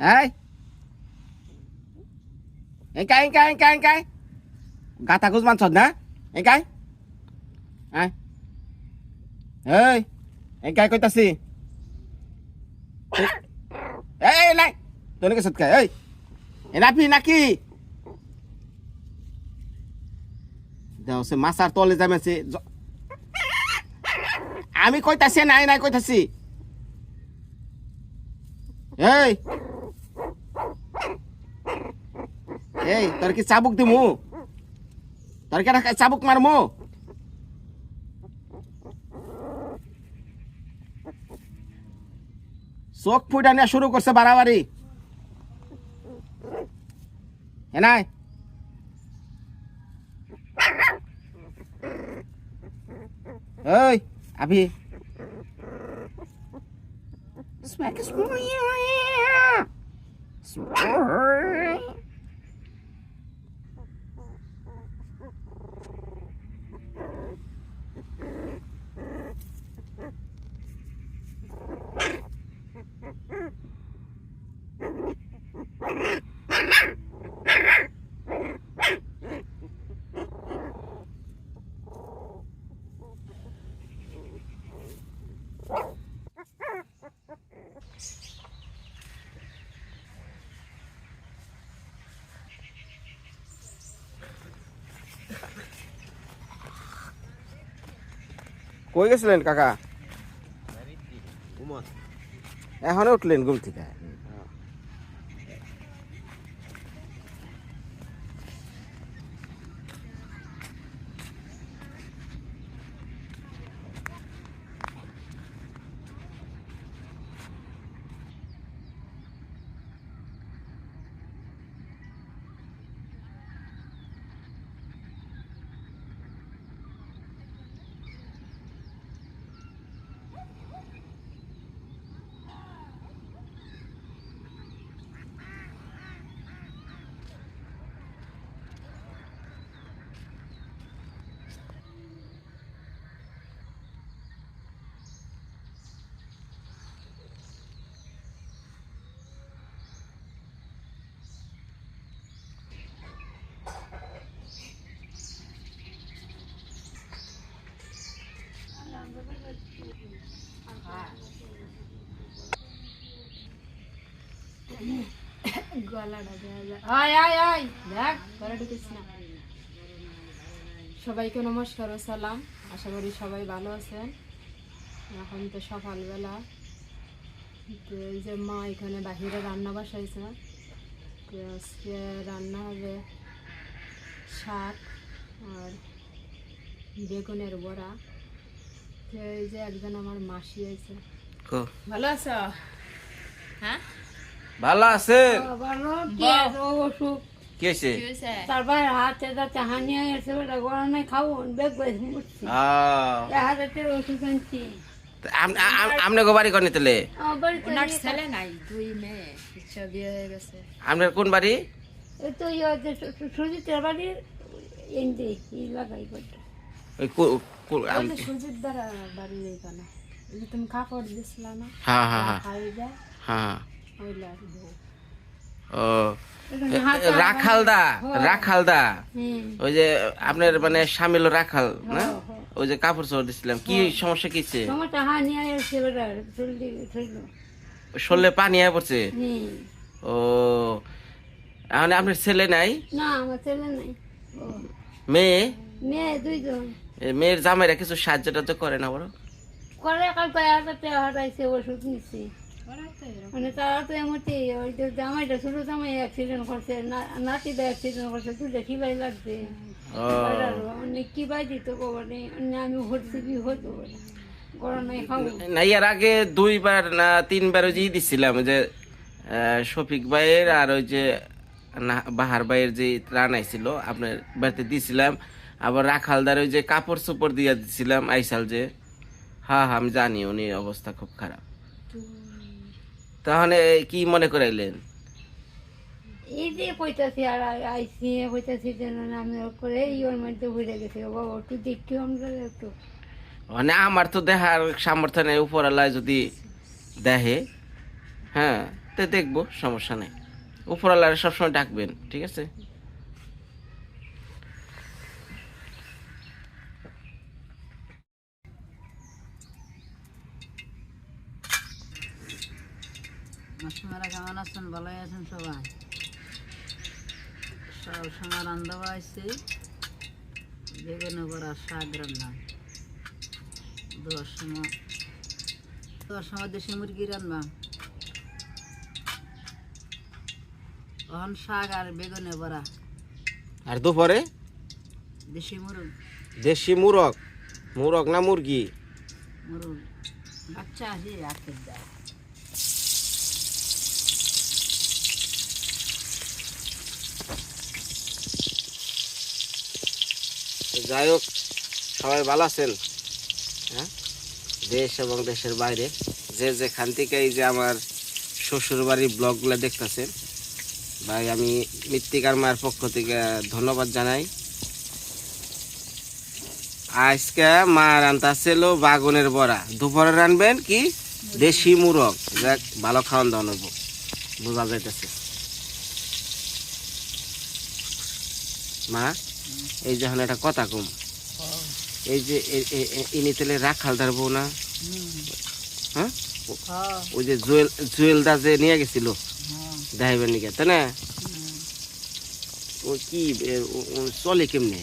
এই। এঙ্কাই এঙ্কাই এঙ্কাই এঙ্কাই গাথা গুজ মানছ না? এঙ্কাই আয় এই এঙ্কাই কইতাছি? এই এই নাই তোর কে এই। এ নাপি, নাকি? দেও সে মাছার তলে যাবে সে আমি কইতাছি, নাই নাই কইতাছি। এই। এই, তোর কি চাবুক দিমু? তোর কি চাবুক মারমু? চোখ ফুটা নিয়ে শুরু করছে বাড়াবাড়ি। এনাই ওই আবি Smack is কই গেছিলেন কাকা? এখনও উঠলেন ঘুম থেকে? গলাটা আয় আয় আয়। দেখ ঘরে ঢুকিস না। সবাইকে নমস্কার ও সালাম। আশা করি সবাই ভালো আছেন। এখন তো সকালবেলা। তো এই যে মা এখানে বাহিরে রান্না বসাইছে। তো আজকে রান্না হবে শাক আর বেগুনের বড়া। তো এই যে একজন আমার মাসি আছে। ভালো আছো? হ্যাঁ? ভালো কি অসুখ? তারপর হাতে হানি আছে ওটা গরমে খাব বেগ বেশ হাতে ওষুধ আনছি। তা আম- আম- আমনে বাড়ি কনে তেলে ওনার ছেলে নাই দুই মেয়ে ইচ্ছা বিয়ে হয়ে গেছে। আপনার কোন বাড়ি? এই তো সুজিতের বাড়ির এনতে লাগাই করতে ওই কো- কো- আম- ওই যে সুজিত দ্বারা বাড়ি এইখানে এই তুমি কাপড় দিছিলা না? হ্যাঁ হ্যাঁ হ্যাঁ হ্যাঁ। ও রাখালদা রাখালদা। ওই যে আপনার মানে রাখাল না? হ্যাঁ, হ্যাঁ। ওই যে কাপড় চোপড় দিছিলাম। কি সমস্যা শরীরে পানি আয় পড়ছে? ও এখন আপনার ছেলে নাই? না আমার ছেলে নাই। মেয়ে? মেয়ে দুইজন। মেয়ের জামাইরা কিছু সাহায্য টাহায্য করে না বড়? করে হারাইছে ওষুধ মানে তারা তো এমনই ওই যে জামাইটা ছোট জামাই অ্যাক্সিডেন্ট করছে নাতিটা অ্যাক্সিডেন্ট করছে দুটো কিবাই লাগছে। ও। অনেক কিবাই দিত কবানে আমি ভর্তি কি হতো না এর আগে দুইবার না তিনবার ওই যে দিছিলাম ওই যে শফিক ভাইয়ের আর ওই যে না বাহার ভাইয়ের যে রান আইছিল আপনার বাড়িতে দিছিলাম। আবার রাখালদার ওই যে কাপড় চোপড় দিয়ে দিছিলাম আইসাল যে হ্যাঁ হ্যাঁ আমি জানি উনি অবস্থা খুব খারাপ। তাহলে কি মনে করাইলেন? এই যে কইতাছি আর আই- আইসি কইতাছি যেন আমি করে ইওর মধ্যে গেছে। বাবা একটু দেখি আমরা একটু। মানে আমার তো দেখার সামর্থ্য নেই উপরালায় যদি দেখে হ্যাঁ তো দেখব সমস্যা নেই। উপরওয়ালারা সবসময় ডাকবেন ঠিক আছে? মাসিমারা কেমন আছেন? ভালোই আছেন সবাই? সব সময় রান্না বাড়াইছি। বেগুনে বড়া শাক রান্না। দশ সময় দশ সময় দেশি মুরগি রান্না। তখন শাক আর বেগুনে বড়া। আর দুপুরে? দেশি মুরগ। দেশি মুরগ? মুরগ না মুরগি? মুরগ। বাচ্চা আছে আখের দেয় যাই হোক, সবাই ভালো আছেন? হ্যাঁ? দেশ এবং দেশের বাইরে। যে যেখান থেকে এই যে আমার শ্বশুর বাড়ির ব্লগগুলো দেখতেছেন, ভাই, আমি মৃত্তিকার মায়ের পক্ষ থেকে ধন্যবাদ জানাই। আজকে মা রান্তা ছিল বাগুনের বড়া। দুপুরে রানবেন কি? দেশি মুরগ। যাক, ভালো খাওয়ান দাওয়ান হইব। বোঝা যাইতেছে। মা? এই যখন একটা কথা কম। এই যে ইনি তেলে রাখাল ধরবো না? হ্যাঁ? ওই যে জুয়েল জুয়েলদা যে নিয়ে গেছিল দেখাইবেন নাকি তাই না? ও কি চলে কেমনে?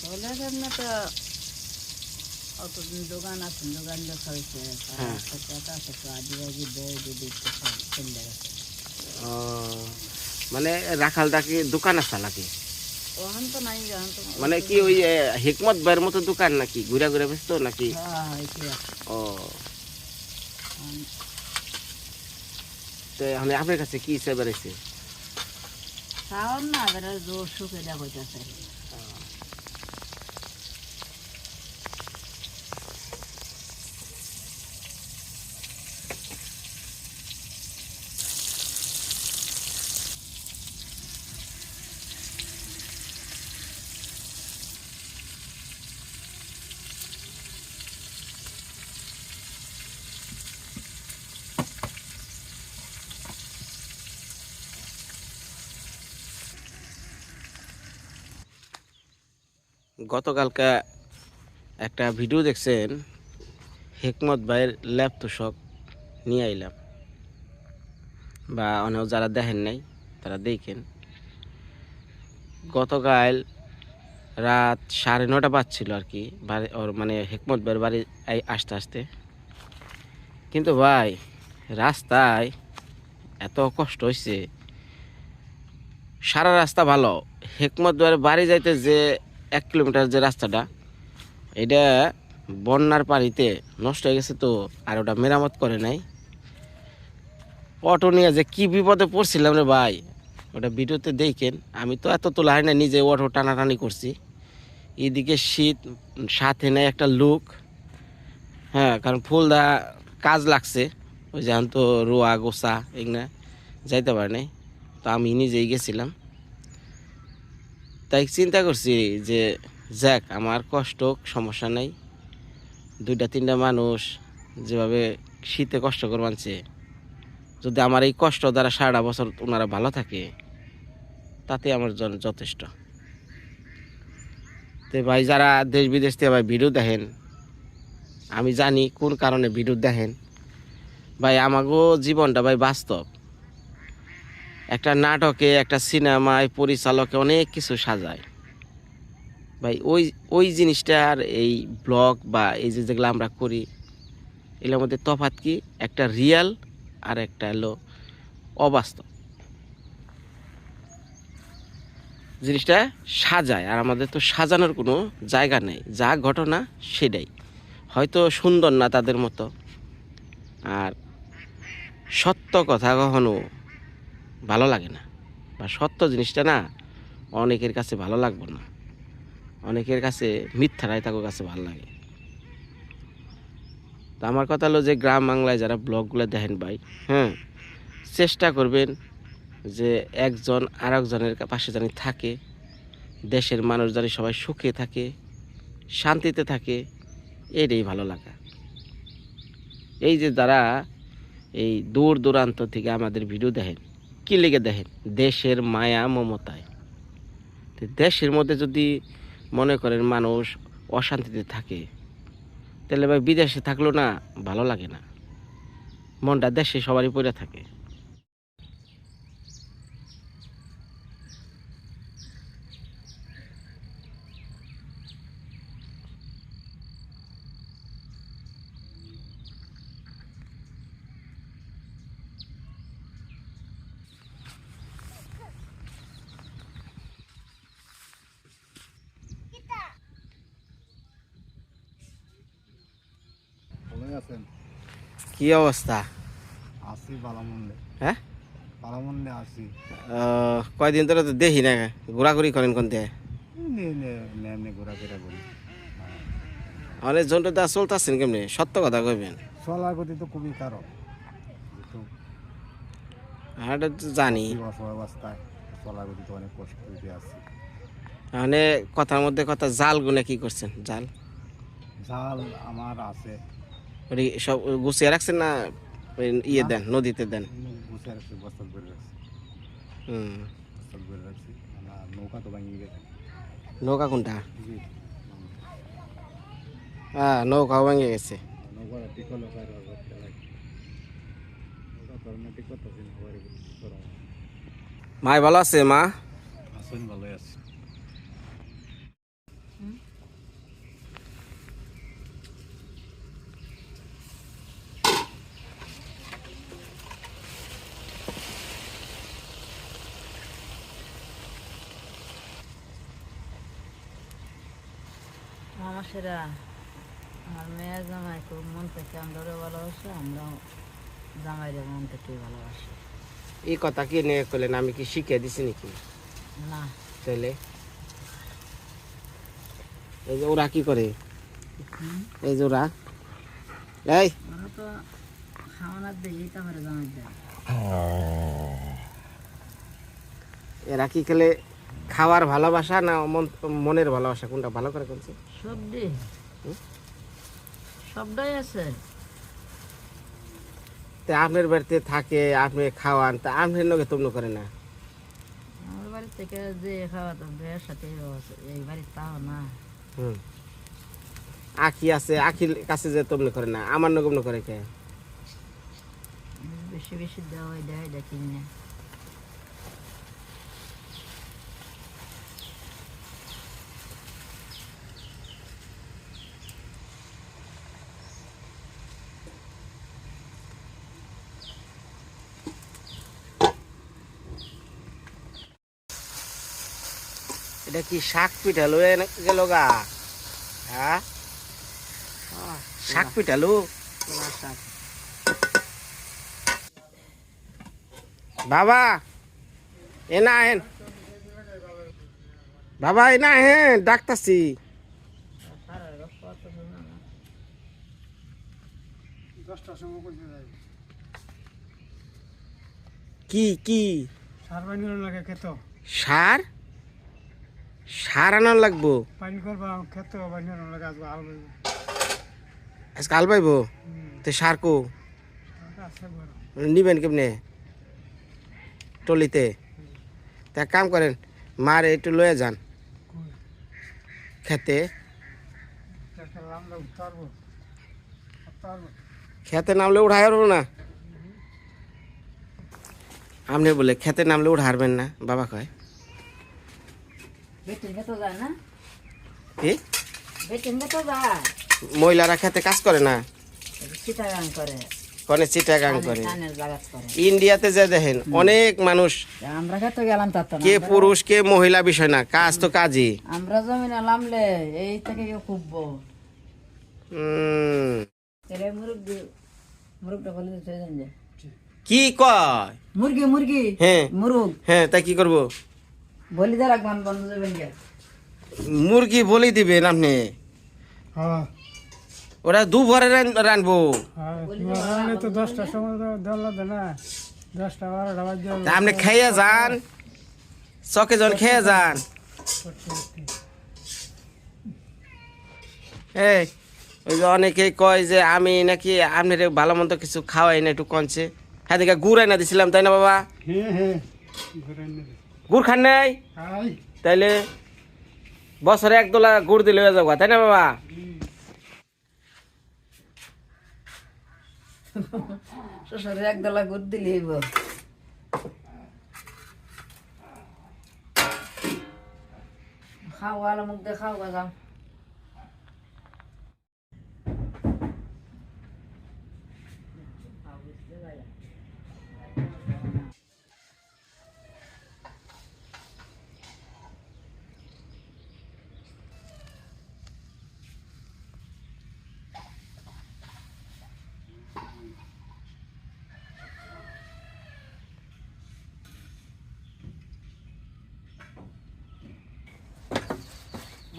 চলে না তো অতদিন দোকান আছে দোকান দেখা হয়েছে। আছে আদিবাসী বই দিদি সব চলে গেছে ও, মানে রাখাল কি দোকান আছে নাকি? মানে কি ওই হিকমত ভাইয়ের মতো দোকান নাকি? ঘুরা ঘুরা ব্যস্ত নাকি? হ্যাঁ হ্যাঁ ও। তো এখন আপনার কাছে কি হিসেবে খাওয়ার না গতকালকে একটা ভিডিও দেখছেন, হেকমত ভাইয়ের ল্যাব তোষক নিয়ে আইলাম। বা অনেক যারা দেখেন নাই, তারা দেখেন। গতকাল রাত সাড়ে নটা বাজছিল আর কি, বাড়ি ওর মানে হেকমত ভাইয়ের বাড়ি আসতে আসতে। কিন্তু ভাই, রাস্তায় এত কষ্ট হয়েছে সারা রাস্তা ভালো। হেকমত ভাইয়ের বাড়ি যাইতে যে এক কিলোমিটার যে রাস্তাটা, এটা বন্যার পানিতে নষ্ট হয়ে গেছে তো, আর ওটা মেরামত করে নাই। অটো নিয়ে যে কি বিপদে পড়ছিলাম রে ভাই, ওটা ভিডিওতে দেখেন। আমি তো এত তোলা হয় না, নিজে অটো টানাটানি করছি। এদিকে শীত, সাথে নেয় একটা লুক। হ্যাঁ কারণ ফুলদা কাজ লাগছে, ওই যেমন তো রোয়া গোসা এগুলা যাইতে পারে নাই। তো আমি নিজেই গেছিলাম। তাই চিন্তা করছি যে, যাক, আমার কষ্ট, সমস্যা নাই। দুইটা, তিনটা মানুষ যেভাবে শীতে কষ্ট করে মানছে, যদি আমার এই কষ্ট দ্বারা সারাটা বছর ওনারা ভালো থাকে, তাতে আমার যথেষ্ট। তো ভাই, যারা দেশ বিদেশ থেকে ভাই ভিডিও দেখেন, আমি জানি কোন কারণে ভিডিও দেখেন। ভাই, আমাগো জীবনটা ভাই বাস্তব। একটা নাটকে, একটা সিনেমায় পরিচালকে অনেক কিছু সাজায়। ভাই, ওই ওই জিনিসটার এই ব্লগ বা এই যে যেগুলো আমরা করি, এগুলোর মধ্যে তফাৎ কি? একটা রিয়াল আর একটা হলো অবাস্তব। জিনিসটা সাজায় আর আমাদের তো সাজানোর কোনো জায়গা নেই। যা ঘটনা সেটাই। হয়তো সুন্দর না তাদের মতো। আর সত্য কথা কখনো ভালো লাগে না। বা সত্য জিনিসটা না অনেকের কাছে ভালো লাগবে না। অনেকের কাছে মিথ্যারাই তাদের কাছে ভালো লাগে। তো আমার কথা হলো যে গ্রাম বাংলায় যারা ব্লগগুলো দেখেন ভাই হ্যাঁ চেষ্টা করবেন যে একজন আর একজনের পাশে জানি থাকে, দেশের মানুষ জানি সবাই সুখে থাকে, শান্তিতে থাকে, এটাই ভালো লাগা। এই যে যারা এই দূর দূরান্ত থেকে আমাদের ভিডিও দেখেন কি লেগে দেখেন? দেশের মায়া মমতায়। দেশের মধ্যে যদি মনে করেন মানুষ অশান্তিতে থাকে, তাহলে ভাই বিদেশে থাকলেও না ভালো লাগে না। মনটা দেশে সবারই পড়ে থাকে ভালোই আছেন? কি অবস্থা? আসি বালামুন্ডে। হ্যাঁ? বালামুন্ডে আহ, কয়দিন ধরে তো দেখি না ঘোরাঘুরি করেন কোনতে এমনি ঘোরাফেরা করি। অনেক জনটা দা চলতেছেন কেমনি? সত্য কথা কইবেন। চলার গতি তো খুবই যেহেতু আর তো জানি। অবস্থায় চলার গতি তো অনেক কষ্ট আছে। মানে কথার মধ্যে কথা জাল গুনে কি করছেন? জাল? জাল আমার আছে। সব গুছিয়ে রাখছেন না? ইয়ে দেন নদীতে দেন? নৌকা তো নৌকা কোনটা? হ্যাঁ নৌকাও ভেঙে গেছে। মাই ভালো আছে মা? ভালোই আছে। আমার সেরা আমার মেয়ে জামাই খুব মন থেকে আমরাও ভালোবাসে আমরাও জামাইরে মন থেকে ভালোবাসি। এই কথা কি নিয়ে করলেন আমি কি শিখে দিছি নাকি? না। তাহলে এই যে ওরা কি করে? এই যে ওরা? এই! ওরা তো খাওয়ানোর দিয়েই তো আমার জামাই দেয়। এরা কি খেলে খাওয়ার ভালোবাসা না মনের ভালোবাসা? কোনটা ভালো করে করছে সব সবটাই আছে। তা আপনার বাড়িতে থাকে আপনি খাওয়ান তা আপনার লোকে তোমরা করে না? আমার বাড়ি থেকে যে খাওয়াতো বিয়ের সাথে এই বাড়ি তাও না। হুম। আখি আছে আখির কাছে যে তোমরা করে না আমার নগম করে কে? বেশি বেশি দেওয়া দেয় দেখি না। এটা কি শাক পিঠা লো গেল গা? হ্যাঁ শাক পিঠা লো বাবা এ না হেন। বাবা এ না হেন যাই। কি কি? সার সার? সার আনার লাগবো। পানি করবা খেত পানি লাগে আসব আল। আজকে আল পাইবো? তো সার কো? নিবেন কেমনে? টলিতে? তা কাম করেন মারে একটু লয়ে যান। খেতে? খেতে নামলে উঠাই পারব না? আপনি বলে খেতে নামলে উঠা হারবেন না। বাবা কয় বেটিন তো যায় না কি বেটিন তো যায় মহিলারা খেতে কাজ করে না? করে। চিটাগাং করে? ইন্ডিয়াতে যে দেখেন অনেক মানুষ। আমরা খেতে গেলাম। কে পুরুষ কে মহিলা বিষয় না কাজ তো কাজই। আমরা জমিনে নামলে এই থেকে কেউ খুব কি কয়? মুরগি মুরগি হ্যাঁ। মুরগ। হ্যাঁ তা কি করব? বলি দিয়ে রাখবেন বন্ধ যাবেন মুরগি বলি দিবেন আপনি? হ্যাঁ। ওরা দুপুরে রান- রানবো। হ্যাঁ তো দশটার সময় তো না। দশটা বারোটা বাজে আপনি খেয়ে যান। চকে জন খেয়ে যান। এই ওই যে অনেকেই কয় যে আমি নাকি আপনার ভালো মন্দ কিছু খাওয়াই না একটু কনছে হ্যাঁ দেখে গুড় না দিছিলাম তাই না বাবা? হ্যাঁ হ্যাঁ গুড় খান নাই? তাইলে বছরে এক দোলা গুড় দিলে হয়ে যাব তাই না বাবা? শ্বশুরের একদলা গুড় দিলে হইব। খাওয়া আলো মুখ দিয়ে খাওয়া যাও।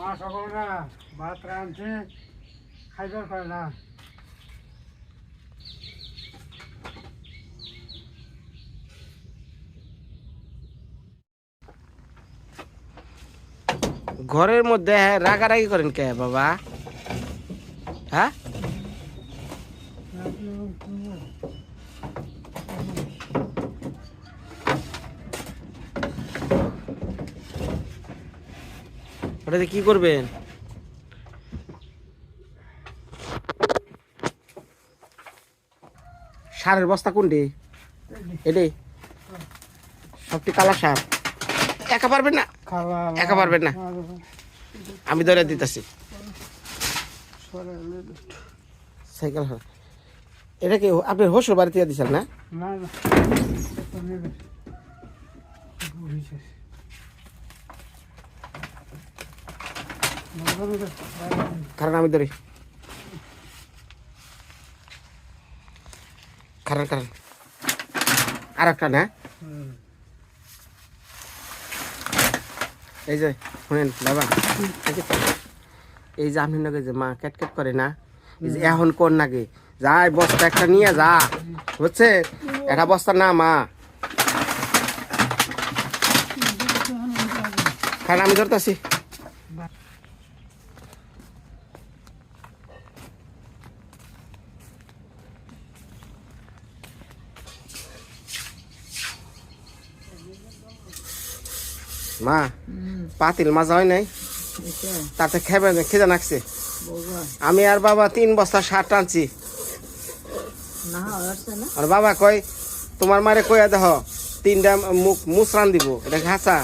মা সকলরা ভাত রাঁধছে খাইবার পারে না ঘরের মধ্যে রাগারাগি করেন কে বাবা হ্যাঁ ওটাতে কি করবেন? সারের বস্তা কোনটি? এটি সবটি কালা সার? একা পারবেন না? একা পারবেন না? আমি ধরে দিতেছি। সাইকেল এটা কি আপনি হোসুর বাড়িতে দিয়েছেন না? না না তো নেবে বুঝেছিস কারণ আমি ধরি। কারণ কারণ আর একটা না? এই যে, শুনেন, বাবা। এই যে- আপনি নাকি যে মা ক্যাট ক্যাট করে না? এখন কোন নাকি? যাই, বস্তা একটা নিয়ে যা। বুঝছে এটা বস্তা না, মা। কারণ আমি ধরতেছি। মা পাতিল মাজা হয় নাই? তাতে খেবে খিদে নাকছে আমি আর বাবা তিন বস্তা সার টানছি। আর বাবা কয় তোমার মারে কইয়া দেহ তিনটা মুখ মুসরান দিব এটা ঘাসা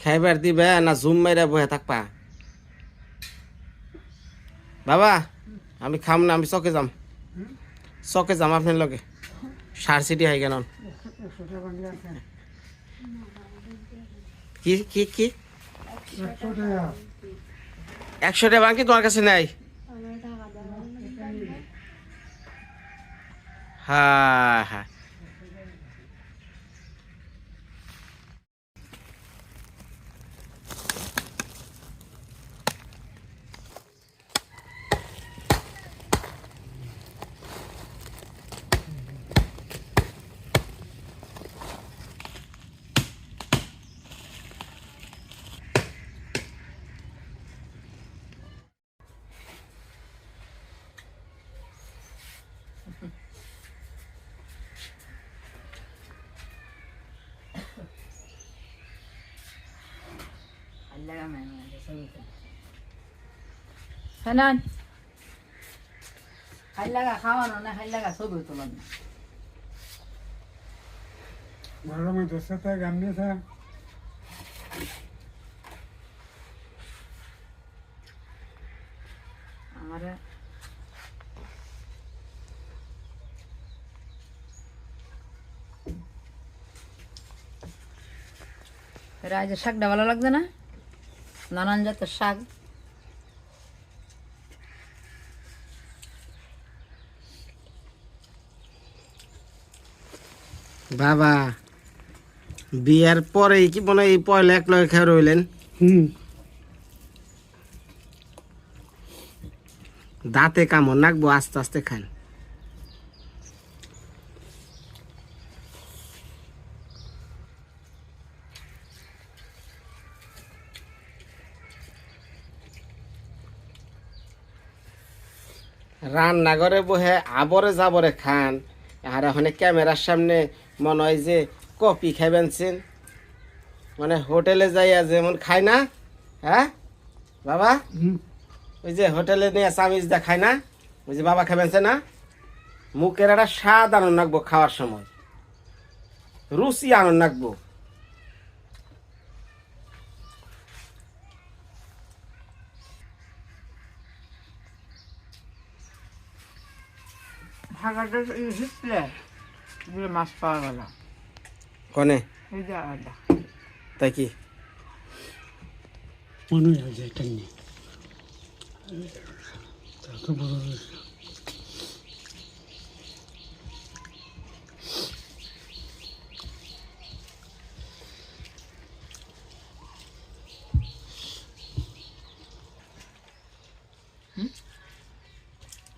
খাইবার দিবে না জুম মাইরা বহে থাকবা। বাবা, আমি খাম না, আমি চকে যাম। চকে যাম আপনার লগে। সার সিটি হাই কেন কি কি কি? একশো টাকা বাকি তোমার কাছে নাই? হ্যাঁ হ্যাঁ। হানান হাইলাগা খাওয়ানো না হাইলাগা ছবি তোলান না ভালো মতো সাথে আমার রাজের শাকটা ভালো লাগছে না নানান জাতের শাক বাবা বিয়ার পরে কি মনে এই পয়লা এক লয় খেয়ে রইলেন? দাঁতে কামড় নাকবো আস্তে আস্তে খান। রান্নাঘরে বহে আবরে যাবরে খান। আর ওখানে ক্যামেরার সামনে মনে হয় যে কপি খাইবেনছেন মানে হোটেলে যাইয়া যেমন খায় না হ্যাঁ? বাবা? ওই যে হোটেলে নিয়ে চামিচ দা খায় না ওই যে বাবা খাবেনছে না? মুখের একটা স্বাদ আনন্দ রাখব খাওয়ার সময়। রুচি আনন্দ রাখব ভাগাটা হিসলে মাছ পাওয়া গেল। কনে? এই যে আলাদা তাই কি? মনে হয় যে এটা নেই। তাকে বলা হয়েছে।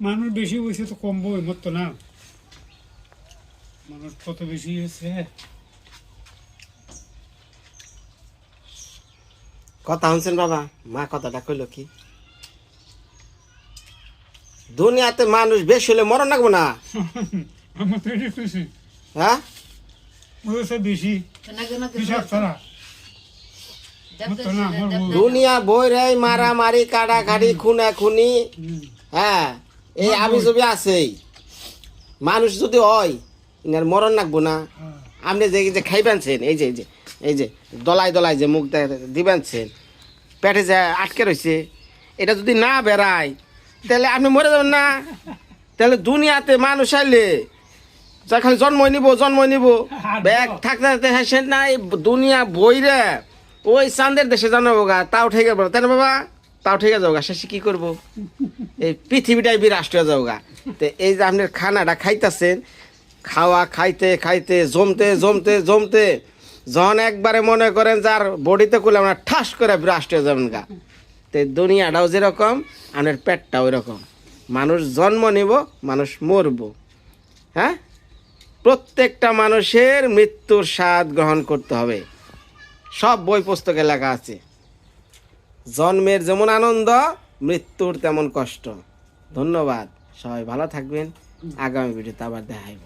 মানুষ বেশি হয়েছে তো কম বই মতো না। কত বেশি হয়েছে কথা শুনছেন বাবা? মা কথাটা কইলো কি? দুনিয়াতে মানুষ বেশি হলে মরণ লাগবো না। আমার তো এটা খুশি হ্যাঁ? বেশি হিসাব ছাড়া দুনিয়া বই রে মারামারি কাটাকাটি খুনা খুনি হ্যাঁ এই আবি জবি আছেই। মানুষ যদি হয় ইনার মরণ লাগবো না। হ্যাঁ। আপনি যে যে খাইবেনছেন এই যে এই যে এই যে দলাই দলাই যে মুখ দিবেনছেন পেটে যে আটকে রয়েছে এটা যদি না বেড়ায় তাহলে আপনি মরে যাবেন না। তাহলে দুনিয়াতে মানুষ আইলে যা খালি জন্মই নিব জন্মই নিব। ব্যাগ থাকতে থাকতে না এই দুনিয়া বইরে ওই চান্দের দেশে জানাব গা তাও ঠিক আছে তাই না বাবা? তাও ঠেকে আছে গা। শেষে কি করব? এই পৃথিবীটাই বিরাষ্ট হয়ে যাব গা। তো এই যে আপনার খানাটা খাইতেছেন খাওয়া খাইতে খাইতে, জমতে জমতে জমতে যখন একবারে মনে করেন যার বডিতে করলে আমরা ঠাস করে বিরাষ্ট হয়ে যাবেন গা। তো দুনিয়াটাও যেরকম আপনার পেটটাও এরকম মানুষ জন্ম নিব, মানুষ মরব। হ্যাঁ? প্রত্যেকটা মানুষের মৃত্যুর স্বাদ গ্রহণ করতে হবে। সব বই পুস্তকে লেখা আছে। জন্মের যেমন আনন্দ, মৃত্যুর তেমন কষ্ট। ধন্যবাদ। সবাই ভালো থাকবেন। আগামী ভিডিওতে আবার দেখাইব